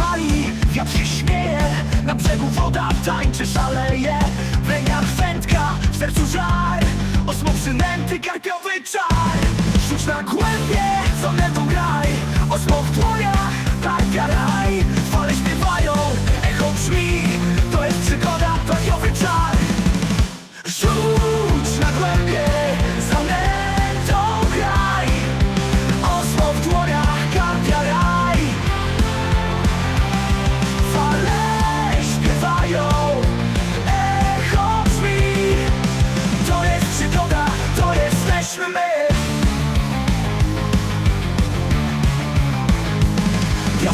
pali, wiatr się śmieje Na brzegu woda tańczy, szaleje. W rękach wędka, w sercu żar Osmo przynęty, karpiowy czar. Rzuć na głębie, co nętą graj Osmo w dłoniach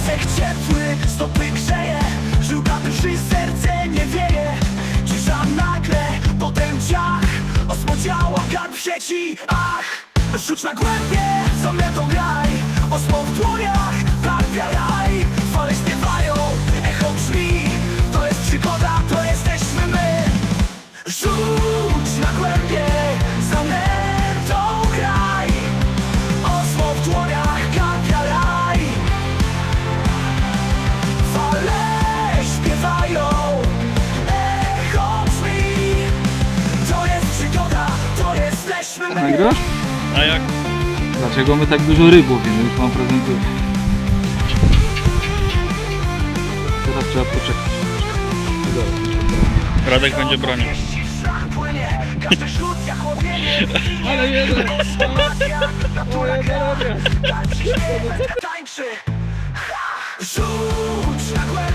Piasek ciepły, stopy grzeje Żyłka drży, serce nie wieje. Cisza nagle, potem ciach Osmo działa, karp w sieci, ach. Rzuć na głębie, co mnie to graj Osmo Nagrasz? A jak? Dlaczego my tak dużo ryb łowimy? Już wam prezentuję. Teraz trzeba poczekać. Radek będzie bronił. Ale jeden! Tańczy! Rzuć na głębę!